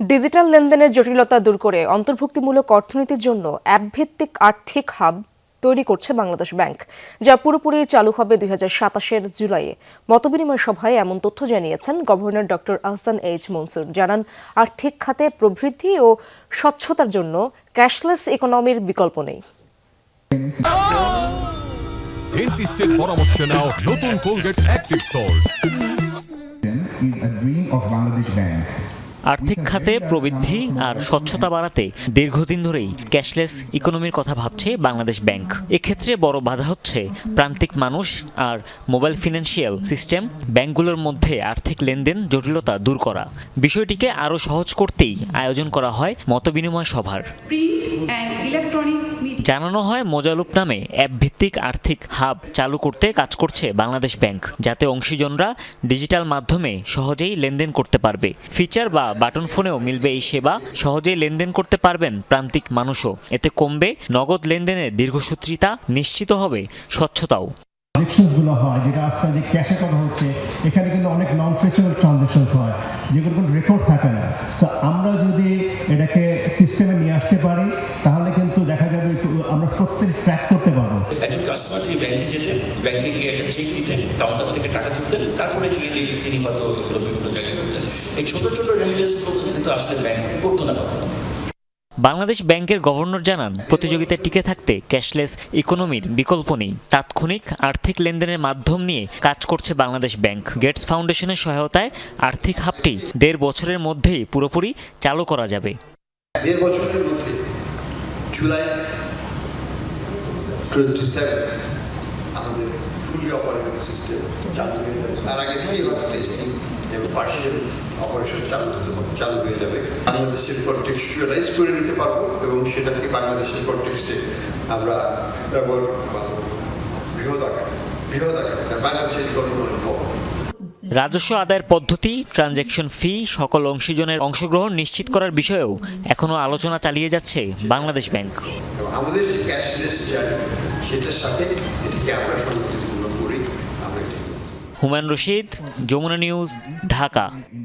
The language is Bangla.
ডিজিটাল লেনদেনের জটিলতা দূর করে অন্তর্ভুক্তিমূলক অর্থনীতির জন্য অ্যাপভিত্তিক আর্থিক হাব তৈরি করছে বাংলাদেশ ব্যাংক যা পুরোপুরি চালু হবে দুই হাজার সাতাশের জুলাইয়ে। মতবিনিময় সভায় এমন তথ্য জানিয়েছেন governor doctor Ahsan H Mansur. জানান আর্থিক খাতে প্রবৃদ্ধি ও স্বচ্ছতার জন্য ক্যাশলেস ইকোনমির বিকল্প নেই। ডেন্টিস্টের পরামর্শ নাও নতুন Colgate active salt. Is a dream of Bangladesh Bank. আর্থিক খাতে প্রবৃদ্ধি আর স্বচ্ছতা বাড়াতে দীর্ঘদিন ধরেই ক্যাশলেস ইকোনমির কথা ভাবছে বাংলাদেশ ব্যাংক এক্ষেত্রে বড় বাধা হচ্ছে প্রান্তিক মানুষ আর মোবাইল ফিনান্সিয়াল সিস্টেম ব্যাংকগুলোর মধ্যে আর্থিক লেনদেন জটিলতা দূর করা বিষয়টিকে আরও সহজ করতেই আয়োজন করা হয় মতবিনিময় সভার ইলেকট্রনিক. জানানো হয় মোজালুপ নামে অ্যাপ ভিত্তিক আর্থিক হাব চালু করতে কাজ করছে বাংলাদেশ ব্যাংক, যাতে অংশীজনরা ডিজিটাল মাধ্যমে সহজেই লেনদেন করতে পারবে। ফিচার বা বাটন ফোনেও মিলবে এই সেবা, সহজেই লেনদেন করতে পারবেন প্রান্তিক মানুষও। এতে কমবে নগদ লেনদেনের দীর্ঘসূত্রিতা, নিশ্চিত হবে স্বচ্ছতাও। হয় যেটা আজকাল যে ক্যাশে কথা হচ্ছে, এখানে কিন্তু অনেক নন হয় যেগুলো কোনো রেকর্ড থাকে না। আমরা যদি এটাকে সিস্টেমে নিয়ে আসতে পারি, তাহলে কিন্তু প্রত্যেক ট্র্যাক করতে পারব। একজন কাস্টমার তিনি ব্যাংকে যেতেন ব্যাংকে গিয়ে একটা চেক দিতেন কাউন্টার থেকে টাকা তুলতেন তারপরে গিয়ে দিয়ে তিনি হয়তো এগুলো বিভিন্ন জায়গায় করতেন। এই ছোট ছোট রেমিডেন্সগুলো কিন্তু আসলে ব্যাংক করতো না কখনো। বাংলাদেশ ব্যাংকের গভর্নর জানান প্রতিযোগিতায় টিকে থাকতে ক্যাশলেস ইকোনমির বিকল্প নেই। তাৎক্ষণিক আর্থিক লেনদেনের মাধ্যম নিয়ে কাজ করছে বাংলাদেশ ব্যাংক। গেটস ফাউন্ডেশনের সহায়তায় আর্থিক হাবটি দেড় বছরের মধ্যেই পুরোপুরি চালু করা যাবে। দেড় বছরের মধ্যে জুলাই টোয়েন্টি সেভেন আমাদের ফুলি অপারেটিং সিস্টেম চালু হয়ে যাবে। তার আগে থেকেই হয়তো টেস্টিং এবং পার্সিয়াল অপারেশন চালু চালু হয়ে যাবে। বাংলাদেশের কন্টেক্সচুয়ালাইজ করে নিতে পারব এবং সেটাকে বাংলাদেশের কন্টেক্সটে আমরা ব্যবহার করতে পারব। বৃহৎ আকার বৃহৎ আকার বাংলাদেশের ইকোনমি রাজস্ব আদায়ের পদ্ধতি ট্রানজ্যাকশন ফি সকল অংশীজনের অংশগ্রহণ নিশ্চিত করার বিষয়েও এখনও আলোচনা চালিয়ে যাচ্ছে বাংলাদেশ ব্যাংক। আমাদের যে ক্যাশলেস জার্নি সেটার সাথে এটিকে আমরা সংগঠিপূর্ণ করি হুমায়ুন রশিদ যমুনা নিউজ ঢাকা।